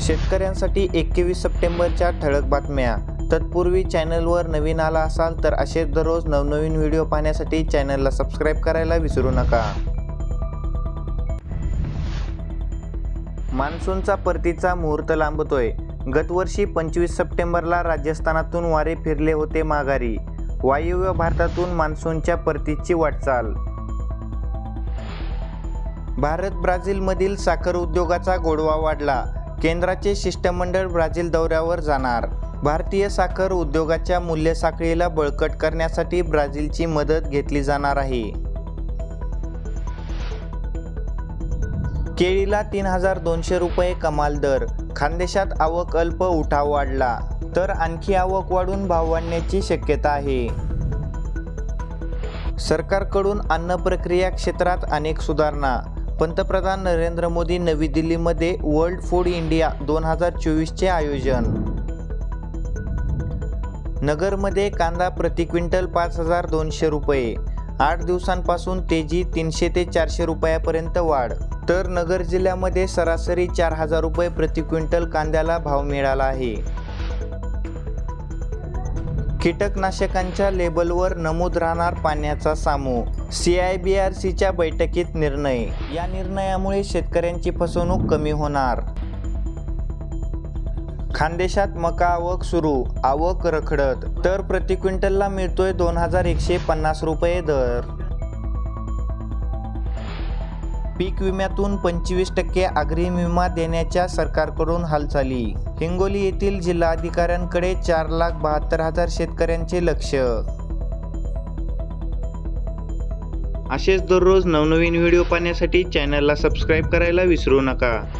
शेतकऱ्यांसाठी एकवीस सप्टेंबरच्या ठळक बातम्या. तत्पूर्वी चॅनलवर नवीन आला असाल तर असेच दररोज नवनवीन व्हिडिओ पाहण्यासाठी चॅनलला सबस्क्राईब करायला विसरू नका. मान्सूनचा परतीचा मुहूर्त लांबतोय. गतवर्षी पंचवीस सप्टेंबरला राजस्थानातून वारे फिरले होते माघारी. वायव्य भारतातून मान्सूनच्या परतीची वाटचाल. भारत ब्राझीलमधील साखर उद्योगाचा गोडवा वाढला. केंद्राचे शिष्टमंडळ ब्राझील दौऱ्यावर जाणार. भारतीय साखर उद्योगाच्या मूल्य साखळीला बळकट करण्यासाठी ब्राझीलची मदत घेतली जाणार आहे. केळीला तीन हजार दोनशे रुपये कमाल दर. खानदेशात आवक अल्प उठाव वाढला. तर आणखी आवक वाढून भाव वाढण्याची शक्यता आहे. सरकारकडून अन्न प्रक्रिया क्षेत्रात अनेक सुधारणा. पंतप्रधान नरेंद्र मोदी नवी दिल्लीमध्ये वर्ल्ड फूड इंडिया दोन हजार चोवीसचे आयोजन. नगरमध्ये कांदा प्रति क्विंटल पाच हजार दोनशे रुपये. आठ दिवसांपासून तेजी तीनशे ते चारशे रुपयापर्यंत वाढ. तर नगर जिल्ह्यामध्ये सरासरी चार हजार रुपये प्रति क्विंटल कांद्याला भाव मिळाला आहे. कीटकनाशकांच्या लेबलवर नमूद राहणार पाण्याचा सामू. सी आय बी आर सीच्या बैठकीत निर्णय. या निर्णयामुळे शेतकऱ्यांची फसवणूक कमी होणार. खानदेशात मका आवक सुरू. आवक रखडत. तर प्रति क्विंटलला मिळतोय दोन हजार एकशे पन्नास रुपये दर. पीक विम्यातून पंचवीस टक्के अग्रिम विमा देण्याच्या सरकारकडून हालचाली. हिंगोली येथील जिल्हाधिकाऱ्यांकडे चार लाख बहात्तर हजार शेतकऱ्यांचे लक्ष. असेच दररोज नवनवीन व्हिडिओ पाहण्यासाठी चॅनलला सबस्क्राईब करायला विसरू नका.